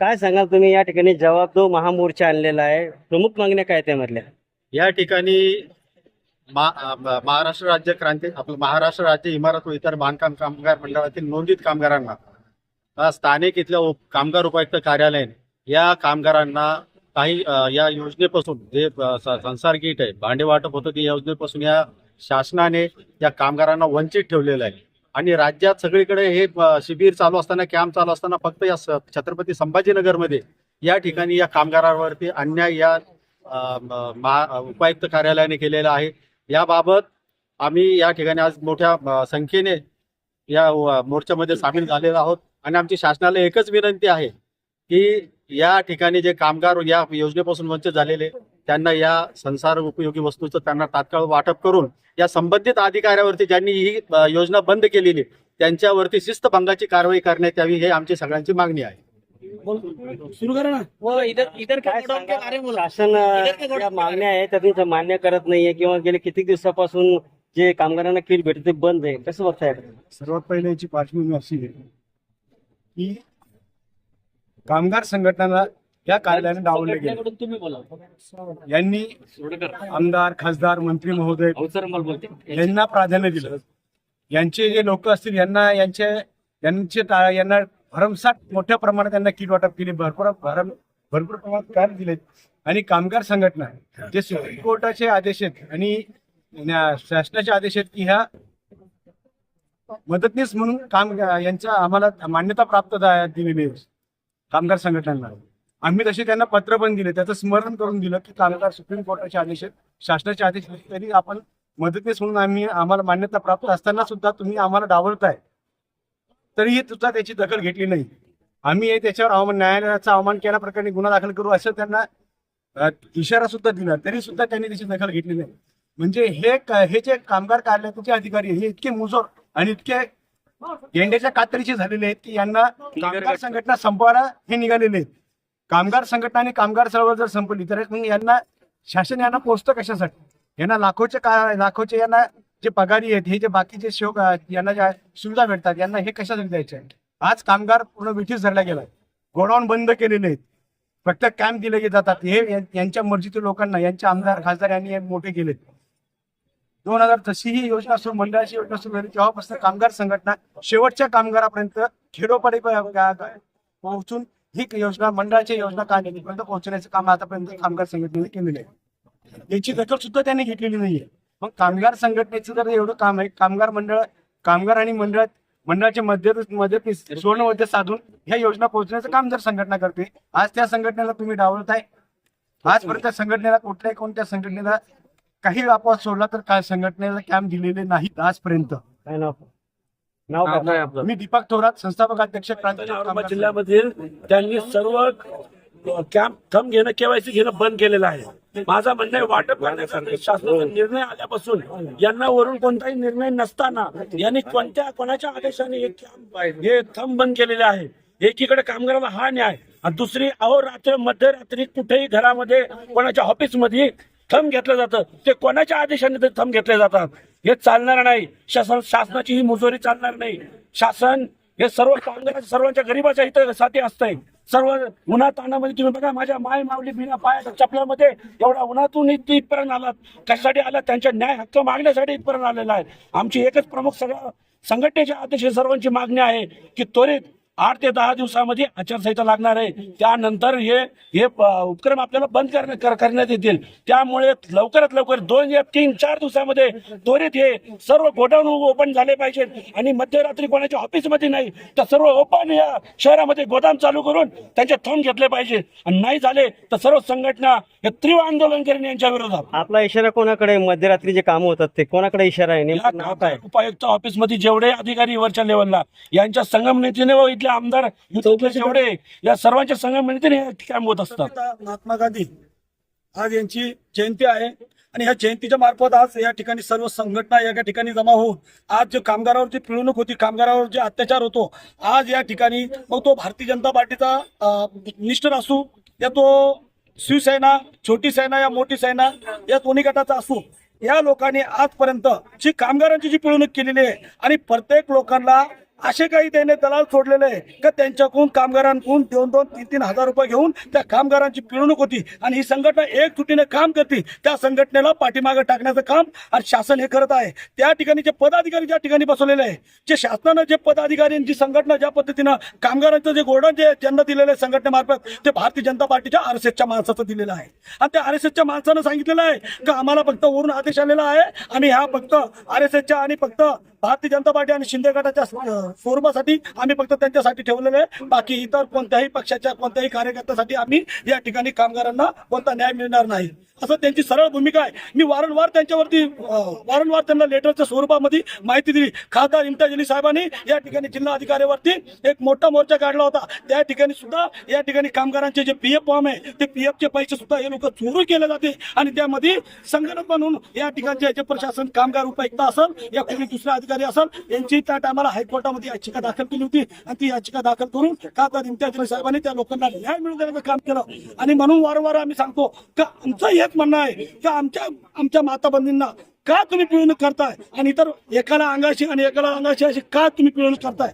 काय सांगाल तुम्ही? या ठिकाणी जवाब दो महामोर्चा आणलेला आहे. प्रमुख मागण्या काय त्यामधल्या या ठिकाणी महाराष्ट्र राज्य क्रांती आपलं महाराष्ट्र राज्य इमारत व इतर बांधकाम कामगार मंडळातील नोंदित कामगारांना स्थानिक इथल्या उप- कामगार उपायुक्त कार्यालयाने या कामगारांना काही या योजनेपासून जे संसार गीट आहे भांडे वाटप होतं ते योजनेपासून या शासनाने या कामगारांना वंचित ठेवलेलं आहे. आणि राज्यात सगळीकडे हे शिबिर चालू असताना कॅम्प चालू असताना फक्त या छत्रपती संभाजीनगरमध्ये या ठिकाणी या कामगारांवरती अन्याय या उपायुक्त कार्यालयाने केलेला आहे. याबाबत आम्ही या ठिकाणी आज मोठ्या संख्येने या मोर्चामध्ये सामील झालेलो आहोत. आणि आमची शासनाला एकच विनंती आहे की या ठिकाणी जे कामगार या योजनेपासून वंचित झालेले त्यांना या संसार उपयोगी वस्तूचं त्यांना तात्काळ वाटप करून या संबंधित अधिकाऱ्यावरती ज्यांनी ही योजना बंद केलेली त्यांच्यावरती शिस्तभंगाची कारवाई करण्यात यावी हे आमची सगळ्यांची मागणी आहे. सुरू करा ना. वो इधर इधर काय क्या सांगाल? कार्य बोला. शासन मागण्या आहेत त्या तुमच्या मान्य करत नाहीये किंवा गेले किती दिवसापासून जे कामगारांना किट भेटते ते बंद आहे. कसं बघताय सर्वात पहिले याची पार्श्वभूमी अशी आहे की कामगार संघटनाला या कार्यालयाने डावलले गेले. संघटनेकडून तुम्ही बोला. यांनी आमदार खासदार मंत्री महोदय यांना प्राधान्य दिलं. यांचे जे लोक असतील यांना यांचे यांचे यांना भरमसाठ मोठ्या प्रमाणात त्यांना किट वाटप केले. भरपूर भरम भरपूर प्रमाणात काम दिलेत आणि कामगार संघटना जे सुप्रीम कोर्टाचे आदेश आहेत आणि शासनाचे आदेश आहेत की ह्या मदतनीस म्हणून काम यांच्या आम्हाला मान्यता प्राप्त दिलेली कामगार संघटनांना. आम्ही तसे त्यांना पत्र पण दिले. त्याचं स्मरण करून दिलं की कामगार सुप्रीम कोर्टाचे आदेश आहेत. शासनाचे आदेश तरी आपण मदतनीस म्हणून आम्ही आम्हाला मान्यता प्राप्त असताना सुद्धा तुम्ही आम्हाला डावलताय. तरीही सुद्धा त्याची दखल घेतली नाही. आम्ही हे त्याच्यावर अवमान न्यायालयाचा अवमान केल्याप्रकरणी गुन्हा दाखल करू असं त्यांना इशारा सुद्धा दिला. तरी सुद्धा त्यांनी त्याची दखल घेतली नाही. म्हणजे हे हे जे कामगार कार्यालयाचे अधिकारी हे इतके मुजोर आणि इतके गेंड्याच्या कातरीचे झालेले आहेत की यांना कामगार संघटना संपवायला हे निघालेले आहेत. कामगार संघटना आणि कामगार चळवळ जर संपली तर मग यांना शासन यांना पोचतं कशासाठी? यांना लाखोचे का लाखोचे यांना जे पगारी आहेत हे जे बाकीचे शोक यांना ज्या सुविधा भेटतात यांना हे कशासाठी द्यायचे? आज कामगार पूर्ण विठीस धरला गेला गोडाऊन बंद केलेले आहेत. फक्त कॅम्प दिले जातात. हे यांच्या मर्जीतील लोकांना यांचे आमदार खासदार यांनी मोठे केलेत. दोन हजार तशी ही योजना सुरू मंडळाची योजना सुरू झाली. तेव्हापासून कामगार संघटना शेवटच्या कामगारापर्यंत खेडोपाडी पोहोचून ही योजना मंडळाची योजना काढण्यापर्यंत पोहोचण्याचं काम आतापर्यंत कामगार संघटनेने केलेलं आहे. याची दखल सुद्धा त्यांनी घेतलेली नाहीये. मग कामगार संघटनेचं जर एवढं काम आहे कामगार मंडळ कामगार आणि मंडळात मंडळाच्या मध्य मदतीस सुवर्णमध्य साधून ह्या योजना पोहोचण्याचं काम जर संघटना करते आज त्या संघटनेला तुम्ही डावलताय आजपर्यंत त्या संघटनेला कुठल्याही कोणत्या संघटनेला काही अपवाद सोडला तर काय संघटनेला कॅम्प दिलेले नाहीत आजपर्यंत. काय नाव नाव काय? मी दीपक थोरात संस्थापक अध्यक्ष क्रांती औरंगाबाद कामगार जिल्ह्यामधील त्यांनी सर्व कॅम्प थंब घेणं केवायसी घेणं बंद केलेलं आहे. माझा म्हणणं आहे वाटप करण्यासाठी शासनाचा निर्णय आल्यापासून यांना वरून कोणताही निर्णय नसताना यांनी कोणत्या कोणाच्या आदेशाने हे कॅम्प हे थंब बंद केलेले आहे? एकीकडे कामगाराला हा न्याय आणि दुसरी अहोरात्र मध्यरात्री कुठेही घरामध्ये कोणाच्या ऑफिसमध्ये थंब घेतलं जातं. ते कोणाच्या आदेशाने ते थंब घेतले जातात? हे चालणार नाही. शासन शासनाची ही मुजोरी चालणार नाही. शासन हे सर्व कामगार सर्वांच्या गरीबाच्या साथी असतंय. सर्व उन्हा तानामध्ये तुम्ही बघा माझ्या माय माऊली बिना पाया चपलामध्ये एवढा उन्हातून इथपर्यंत आलात कशासाठी आलात त्यांच्या न्याय हक्क मागण्यासाठी इथपर्यंत आलेला आहे. आमची एकच प्रमुख सगळ्या संघटनेच्या अध्यक्ष सर्वांची मागणी आहे की त्वरित आठ ते दहा दिवसामध्ये आचारसंहिता लागणार आहे. त्यानंतर हे हे उपक्रम आपल्याला बंद करण्या- कर- करण्यात येतील. त्यामुळे लवकरात लवकर दोन या तीन चार दिवसामध्ये त्वरित हे सर्व गोडाऊन ओपन झाले पाहिजेत आणि मध्यरात्री कोणाच्या ऑफिसमध्ये नाही तर सर्व ओपन या शहरामध्ये गोदाम चालू करून त्यांचे थंब घेतले पाहिजे. आणि नाही झाले तर सर्व संघटना हे तीव्र आंदोलन करेन यांच्या विरोधात. आपला इशारा कोणाकडे? मध्यरात्री जे काम होतात ते कोणाकडे इशारा आहे? उपायुक्त ऑफिसमध्ये जेवढे अधिकारी वरच्या लेवलला यांच्या संगमनेतीने व इथले आमदार इथले जेवढे या सर्वांच्या हे कॅम्प होत असतात. महात्मा गांधी आज यांची जयंती आहे आणि ह्या जयंतीच्या मार्फत आज या ठिकाणी सर्व संघटना या ठिकाणी जमा होऊन आज जे कामगारावरची पिळवणूक होती कामगारावर जे अत्याचार होतो आज या ठिकाणी मग तो भारतीय जनता पार्टीचा अं, निष्ठर असू या तो शिवसेना छोटी सेना या मोठी सेना या दोन्ही गटाचा असू या लोकांनी आजपर्यंत जी कामगारांची जी पिळवणूक केलेली आहे आणि प्रत्येक लोकांना असे काही त्याने दलाल सोडलेले आहे. का त्यांच्याकडून कामगारांकडून दोन दोन तीन तीन हजार रुपये घेऊन त्या कामगारांची पिळवणूक होती आणि ही संघटना एकजुटीने काम करते त्या संघटनेला पाठीमागे टाकण्याचं काम आणि शासन हे करत आहे. त्या ठिकाणी जे पदाधिकारी ज्या ठिकाणी बसवलेले आहे जे शासनानं जे पदाधिकारी जी संघटना ज्या पद्धतीनं कामगारांचं जे गोडन जे ज्यांना दिलेलं आहे संघटनेमार्फत ते भारतीय जनता पार्टीच्या आर एस एसच्या माणसाचं दिलेलं आहे. आणि त्या आर एस एसच्या माणसानं सांगितलेलं आहे का आम्हाला फक्त वरून आदेश आलेला आहे आम्ही ह्या फक्त आर एस एसच्या आणि फक्त भारतीय जनता पार्टी आणि शिंदे गटाच्या स्वरूपासाठी आम्ही फक्त त्यांच्यासाठी ठेवलेलं आहे. बाकी इतर कोणत्याही पक्षाच्या कोणत्याही कार्यकर्त्यासाठी आम्ही या ठिकाणी कामगारांना कोणता न्याय मिळणार नाही. असं त्यांची सरळ भूमिका आहे. मी वारंवार त्यांच्यावरती वारंवार त्यांना लेटरच्या स्वरूपामध्ये माहिती दिली. खासदार इम्ताज अली साहेबांनी या ठिकाणी जिल्हा अधिकाऱ्यावरती एक मोठा मोर्चा काढला होता. त्या ठिकाणी सुद्धा या ठिकाणी कामगारांचे जे पी एफ फॉर्म आहे ते पी चे पैसे सुद्धा हे लोक चोरू केले जाते. आणि त्यामध्ये संगणक म्हणून या ठिकाणचे जे प्रशासन कामगार उपायुक्त असेल या कोणी दुसऱ्या अधिकारी असाल यांची त्या टायमाला हायकोर्टामध्ये याचिका दाखल केली होती आणि ती याचिका दाखल करून का इम्तियाज साहेबांनी त्या लोकांना न्याय मिळू देण्याचं काम केलं. आणि म्हणून वारंवार आम्ही सांगतो का आमचं हेच म्हणणं आहे का आमच्या आमच्या माताबंदींना का तुम्ही पिळवणूक करताय? आणि इतर एकाला अंगाशी आणि एकाला अंगाशी अशी का तुम्ही पिळवणूक करताय?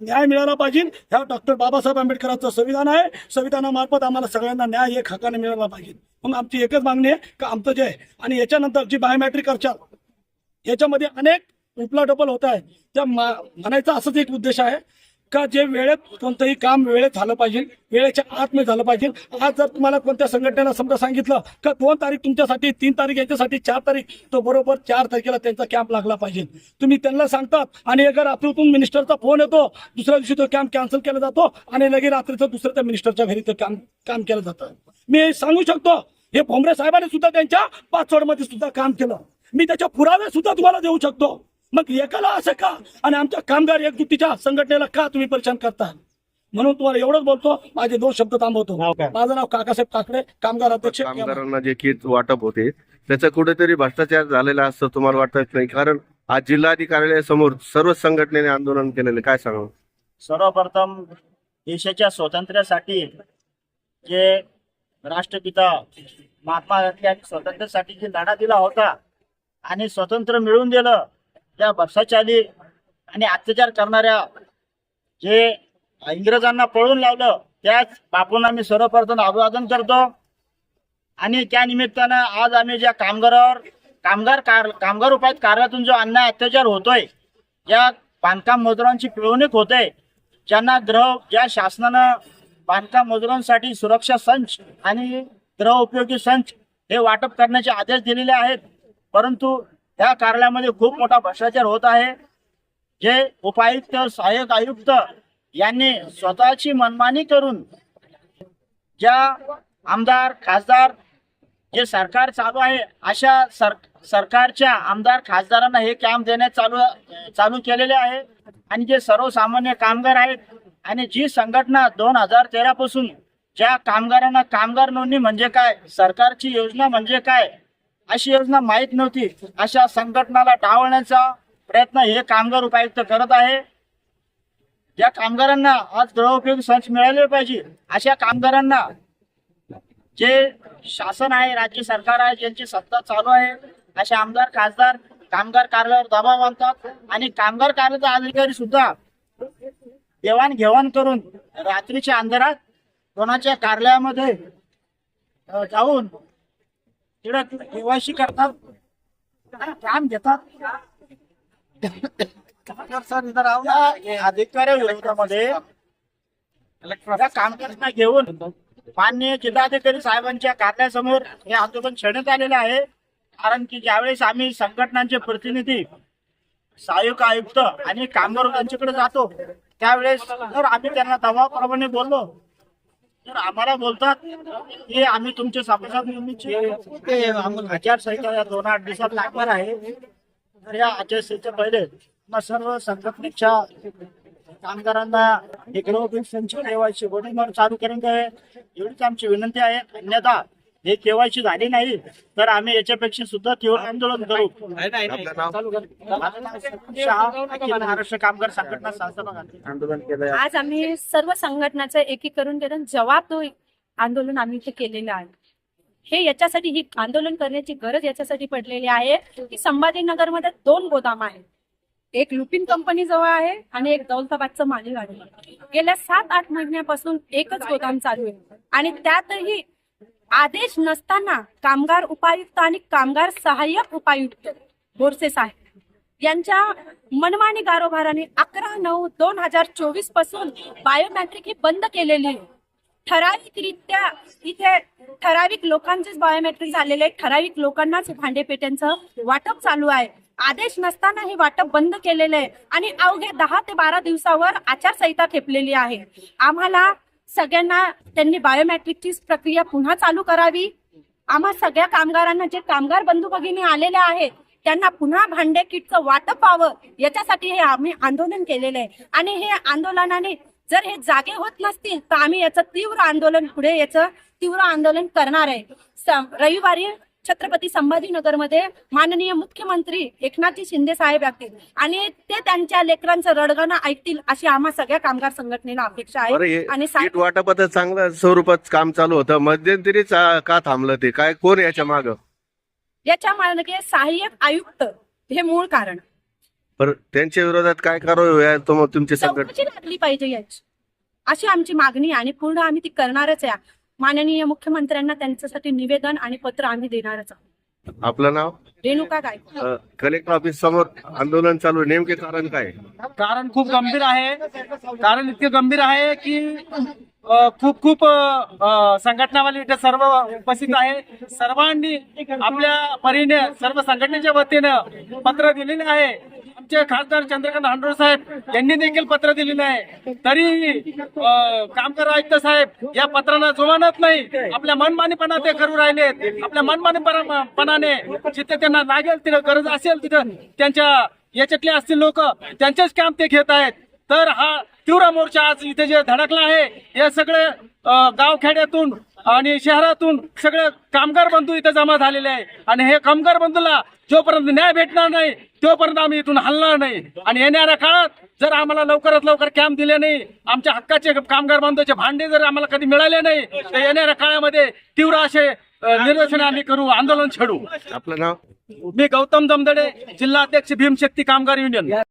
न्याय मिळाला पाहिजे. ह्या डॉक्टर बाबासाहेब आंबेडकरांचं संविधान आहे. संविधानामार्फत आम्हाला सगळ्यांना न्याय एक हक्काने मिळाला पाहिजे. मग आमची एकच मागणी आहे का आमचं जे आहे आणि याच्यानंतर जी बायोमॅट्रिक करचाल याच्यामध्ये अनेक उपलाडपल होत आहे. त्या मा- म्हणायचा असंच एक उद्देश आहे का जे वेळेत कोणतंही काम वेळेत झालं पाहिजे वेळेच्या आत झालं पाहिजे. आज जर तुम्हाला कोणत्या संघटनेला समजा सांगितलं का दोन तारीख तुमच्यासाठी तीन तारीख यांच्यासाठी चार तारीख तो बरोबर चार तारखेला त्यांचा कॅम्प लागला पाहिजे. तुम्ही त्यांना सांगतात आणि अगर रात्रीतून मिनिस्टरचा फोन येतो दुसऱ्या दिवशी तो कॅम्प कॅन्सल केला जातो आणि लगेच रात्रीचं दुसऱ्या त्या मिनिस्टरच्या घरी ते काम काम केलं जातं. मी सांगू शकतो हे भोमरे साहेबांनी सुद्धा त्यांच्या पाचवडमध्ये सुद्धा काम केलं. मी त्याच्या पुरावे सुद्धा तुम्हाला देऊ शकतो. मग एकाला असं का? आणि आमच्या कामगार एकजुटीच्या संघटनेला का तुम्ही परेशान करता? म्हणून तुम्हाला एवढंच बोलतो माझे दोन शब्द थांबवतो? माझं नाव काकासाहेब काकडे कामगार अध्यक्ष कामगारांना जे किट वाटप होते त्याचा कुठेतरी भ्रष्टाचार झालेला असं तुम्हाला वाटत नाही? कारण आज जिल्हाधिकाऱ्यासमोर सर्व संघटनेने आंदोलन केलेले काय सांगा सर्वप्रथम देशाच्या स्वातंत्र्यासाठी जे राष्ट्रपिता महात्मा गांधी यांनी स्वातंत्र्यासाठी जे लढा दिला होता आणि स्वातंत्र्य मिळवून दिलं त्या भ्रष्टाचारी आणि अत्याचार करणाऱ्या जे इंग्रजांना पळून लावलं त्याच बापूंना मी सर्वप्रथम अभिवादन करतो. आणि त्या निमित्तानं आज आम्ही ज्या कामगारावर कामगार कार कामगार उपायात कार्यातून जो अन्याय अत्याचार होतोय ज्या बांधकाम मजुरांची पिळवणूक होते ज्यांना ग्रह ज्या शासनानं बांधकाम मजुरांसाठी सुरक्षा संच आणि ग्रह उपयोगी संच हे वाटप करण्याचे आदेश दिलेले आहेत. परंतु या कार्यालयामध्ये खूप मोठा भ्रष्टाचार होत आहे. जे उपायुक्त सहाय्यक आयुक्त यांनी स्वतःची मनमानी करून ज्या आमदार खासदार जे सरकार चालू आहे अशा सर सरकारच्या आमदार खासदारांना हे काम देण्यात चालू चालू केलेले आहे. आणि जे सर्वसामान्य कामगार आहेत आणि जी संघटना दोन हजार तेरा पासून ज्या कामगारांना कामगार नोंदणी म्हणजे काय सरकारची योजना म्हणजे काय अशी योजना माहीत नव्हती. अशा संघटनाला टाळण्याचा प्रयत्न हे कामगार उपायुक्त करत आहे. ज्या कामगारांना आज गृहोपयोगी संच मिळाले पाहिजे. अशा कामगारांना जे शासन आहे राज्य सरकार आहे ज्यांची सत्ता चालू आहे असे आमदार खासदार कामगार कार्यालयावर दबाव आणतात आणि कामगार कार्यालयाचा अधिकारी सुद्धा देवाणघेवाण करून रात्रीच्या अंधारात कोणाच्या कार्यालयामध्ये जाऊन तिकडे केवायसी करतात. काम घेतात? या अधिकारी विरोधामध्ये या घेऊन माननीय जिल्हाधिकारी साहेबांच्या कार्यालयासमोर हे आंदोलन छेडण्यात आलेलं आहे. कारण की ज्यावेळेस आम्ही संघटनांचे प्रतिनिधी सहाय्यक आयुक्त आणि कामगार यांच्याकडे जातो त्यावेळेस जर आम्ही त्यांना दबावाप्रमाणे बोललो तर आम्हाला बोलतात की आम्ही तुमचे सभासद नेहमीचे आचारसंहिता या दोन आठ दिवसात लागणार आहे. तर या आचारसंहिता पहिले मग सर्व संघटनेच्या कामगारांना इकडे ठेवायची. केवायची वडील चालू करून द्यावे एवढीच आमची विनंती आहे. अन्यथा हे केवायची झाली नाही तर आम्ही याच्यापेक्षा सुद्धा तीव्र आंदोलन करू. महाराष्ट्र कामगार संघटना संस्थापक आज आम्ही सर्व संघटनाचं एकीकरण करून जवाब आंदोलन आम्ही इथे केलेलं आहे. हे याच्यासाठी ही आंदोलन करण्याची गरज याच्यासाठी पडलेली आहे की संभाजीनगरमध्ये दोन गोदाम आहेत. एक लुपिन कंपनी जवळ आहे आणि एक दौलताबादचं मालिक आहे. गेल्या सात आठ महिन्यापासून एकच गोदाम चालू आहे. आणि त्यातही आदेश नसताना कामगार उपायुक्त आणि कामगार सहाय्यक उपायुक्त बोरसे साहेब यांच्या मनमानी गारोभाराने अकरा नऊ दोन हजार चोवीसपासून बायोमॅट्रिक ही बंद केलेली आहे. ठराविकरित्या इथे ठराविक लोकांचेच बायोमॅट्रिक झालेले आहे ठराविक लोकांनाच भांडेपेट्यांचं वाटप चालू आहे. आदेश नसताना हे वाटप बंद केलेलं आहे. आणि अवघ्या दहा ते बारा दिवसावर आचारसंहिता ठेपलेली आहे. आम्हाला सगळ्यांना त्यांनी बायोमॅट्रिकची प्रक्रिया पुन्हा चालू करावी. आम्हा सगळ्या कामगारांना जे कामगार बंधू भगिनी आलेले आहेत त्यांना पुन्हा भांडे किटचं वाटप व्हावं याच्यासाठी हे आम्ही आंदोलन केलेलं आहे. आणि हे आंदोलनाने जर हे जागे होत नसतील तर आम्ही याचं तीव्र आंदोलन पुढे याचं तीव्र आंदोलन करणार आहे. रविवारी छत्रपती संभाजीनगरमध्ये माननीय मुख्यमंत्री एकनाथजी शिंदे साहेब असतील. आणि ते त्यांच्या लेकरांचं रडगाणं ऐकतील अशी आम्हा सगळ्या कामगार संघटनेला अपेक्षा आहे. आणि साहेब वाटपाचं चांगलं स्वरूपात काम चालू होतं. मध्यंतरीच आ, का थांबलं ते? काय कोण याच्या माग? याच्या मागे सहाय्यक आयुक्त हे मूळ कारण. त्यांच्या विरोधात काय मग तुमची संघटना लागली पाहिजे याची. अशी आमची मागणी आणि पूर्ण आम्ही ती करणारच आहे. माननीय मुख्यमंत्र्यांना त्यांच्यासाठी निवेदन आणि पत्र आम्ही देणारच आहोत. आपलं नाव? रेणुका गायकवाड. अ, कलेक्टर ऑफिस समोर आंदोलन चालू आहे. नेमके कारण काय कारण खूप गंभीर आहे. कारण इतके गंभीर आहे की अ, खूप खूप अ, संघटनावाले इथे सर्व उपस्थित आहे. सर्वांनी आपल्या परीने सर्व संघटनेच्या वतीनं पत्र दिलेले आहे. आमचे खासदार चंद्रकांत हांडोर साहेब यांनी देखील पत्र दिलेलं आहे. तरी कामगार आयुक्त साहेब या पत्राला जुमानत नाही. आपल्या मनमानीपणा ते करू राहिलेत. आपल्या मनमानीपणाने जिथे त्यांना लागेल तिथं गरज असेल तिथं त्यांच्या याच्यातले असतील लोक त्यांचेच काम ते घेत आहेत. तर हा तीव्र मोर्चा आज इथे जे धडकला आहे हे सगळे गावखेड्यातून आणि शहरातून सगळे कामगार बंधू इथे जमा झालेले आहे. आणि हे कामगार बंधूला जोपर्यंत न्याय भेटणार नाही तोपर्यंत आम्ही इथून हलणार नाही. आणि येणाऱ्या काळात जर आम्हाला लवकरात लवकर कॅम्प दिले नाही आमच्या हक्काचे कामगार बांधवाचे भांडे जर आम्हाला कधी मिळाले नाही तर येणाऱ्या काळामध्ये तीव्र असे अ, निदर्शने आम्ही करू आंदोलन छेडू. आपलं नाव? मी गौतम जमदडे जिल्हा अध्यक्ष भीमशक्ती कामगार युनियन.